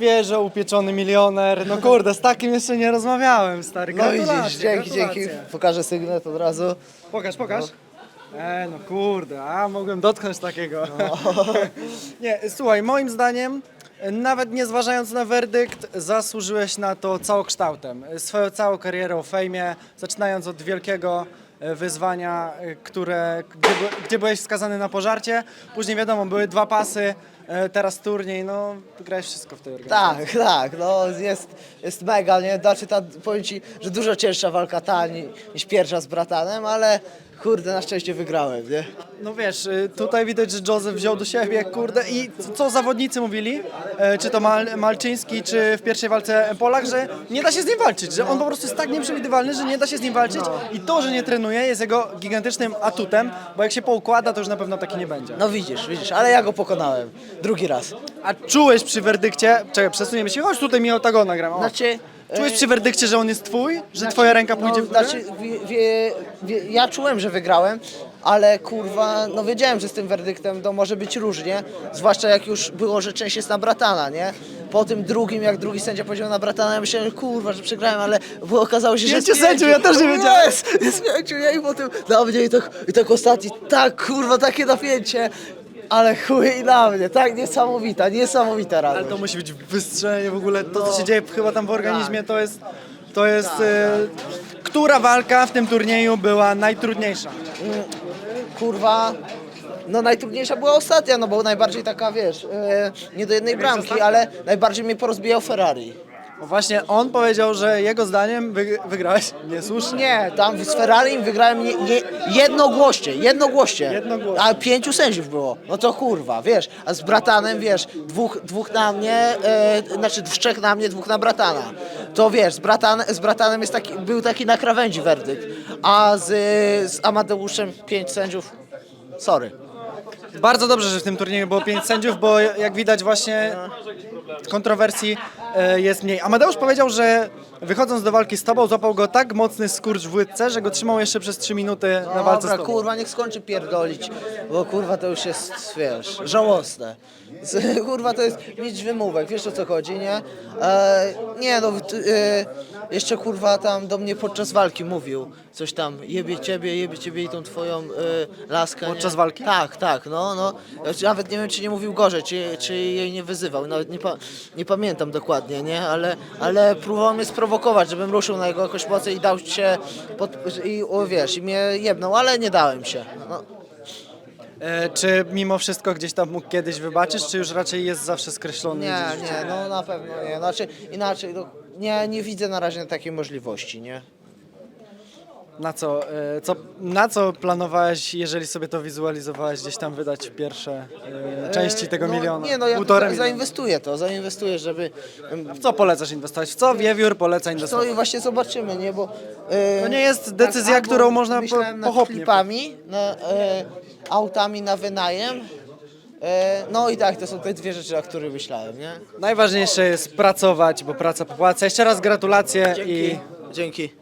świeżo upieczony milioner. No kurde, z takim jeszcze nie rozmawiałem, stary. No widzisz, dzięki, dzięki. Pokażę sygnet od razu. Pokaż, pokaż. E, no kurde, a mogłem dotknąć takiego. No. nie, słuchaj, moim zdaniem, nawet nie zważając na werdykt, zasłużyłeś na to całokształtem. Swoją całą karierą w fejmie, zaczynając od wielkiego e, wyzwania, e, które, gdzie, by- gdzie byłeś wskazany na pożarcie. Później wiadomo, były dwa pasy, e, teraz turniej, no grałeś wszystko w tej organizacji. Tak, tak, no jest, jest mega, nie? Znaczy ta, powiem ci, że dużo cięższa walka ta ni- niż pierwsza z bratanem, ale kurde, na szczęście wygrałem, nie? No wiesz, y, tutaj widać, że Joseph wziął do siebie, kurde, i co- co zawodnicy mówili, e, czy to Mal Malczyński, czy w pierwszej walce Polak, że nie da się z nim walczyć, że on po prostu jest tak nieprzewidywalny, że nie da się z nim walczyć i to, że nie trenuje jest jego gigantycznym atutem, bo jak się poukłada, to już na pewno taki nie będzie. No widzisz, widzisz, ale ja go pokonałem. Drugi raz. A czułeś przy werdykcie, czekaj, przesuniemy się, chodź tutaj mi autogona gram, o. Znaczy... Czułeś e, przy werdykcie, że on jest twój, że twoja ręka pójdzie w no, górę? znaczy, wie, wie, wie, ja czułem, że wygrałem, ale kurwa, no wiedziałem, że z tym werdyktem to może być różnie, zwłaszcza jak już było, że część jest na bratana, nie? Po tym drugim, jak drugi sędzia powiedział na bratana, ja myślałem, kurwa, że przegrałem, ale było, okazało się, że Pięciu sędziów, ja też nie wiedziałem. Jest, jest pięciu, nie? I potem na mnie i tak, i tak ostatni, tak kurwa, takie napięcie. Ale chuj na mnie, tak niesamowita, niesamowita Ale radość. to musi być wystrzelenie w ogóle. To, co się dzieje chyba tam w organizmie, to jest. To jest. e, która walka w tym turnieju była najtrudniejsza? kurwa, no najtrudniejsza była ostatnia, no bo najbardziej taka, wiesz, e, nie do jednej bramki, ale najbardziej mnie porozbijał Ferrari. Bo właśnie on powiedział, że jego zdaniem wy, wygrałeś niesłusznie. Nie, tam z Ferrari wygrałem nie, nie, jednogłośnie, jednogłośnie, Jednogłośnie. a pięciu sędziów było, no to kurwa, wiesz, a z bratanem, wiesz, dwóch, dwóch na mnie, e, znaczy trzech na mnie, dwóch na bratana, to wiesz, z, bratan, z bratanem jest taki, był taki na krawędzi werdykt, a z, z Amadeuszem pięć sędziów, sorry. Bardzo dobrze, że w tym turnieju było pięć sędziów, bo jak widać właśnie kontrowersji e, jest mniej. Amadeusz powiedział, że wychodząc do walki z tobą złapał go tak mocny skurcz w łydce, że go trzymał jeszcze przez trzy minuty na walce z Dobra, tobą. kurwa, niech skończy pierdolić, bo kurwa to już jest, wiesz, żałosne. Z- Kurwa to jest mieć wymówek, wiesz o co chodzi, nie? E, nie no, t- e, jeszcze kurwa tam do mnie podczas walki mówił coś tam, jebie ciebie, jebie ciebie i tą twoją e, laskę. Podczas nie? walki? Tak, tak, no, no. Nawet nie wiem, czy nie mówił gorzej, czy, czy jej nie wyzywał, nawet nie, pa, nie pamiętam dokładnie, nie? Ale, ale próbował mnie sprowokować, żebym ruszył na jego jakąś mocy i dał się, pod, i o, wiesz, i mnie jebnął, ale nie dałem się. No. E, czy mimo wszystko gdzieś tam mógł kiedyś wybaczyć, czy już raczej jest zawsze skreślony? Nie, gdzieś? nie, no na pewno nie. Znaczy, inaczej, no, nie, nie widzę na razie takiej możliwości, nie? Na co, e, co, na co planowałeś, jeżeli sobie to wizualizowałeś, gdzieś tam wydać pierwsze e, części tego no, miliona? Nie, no ja Półtora za, miliona. zainwestuję to, zainwestuję, żeby... em, W co polecasz inwestować? W co wiewiór poleca inwestować? i właśnie zobaczymy, nie, bo... e, To nie jest decyzja, albo którą można po- pochopnie. flipami, na, e, autami na wynajem, e, no i tak, to są te dwie rzeczy, o których myślałem, nie? Najważniejsze jest pracować, bo praca popłaca. Jeszcze raz gratulacje i Dzięki.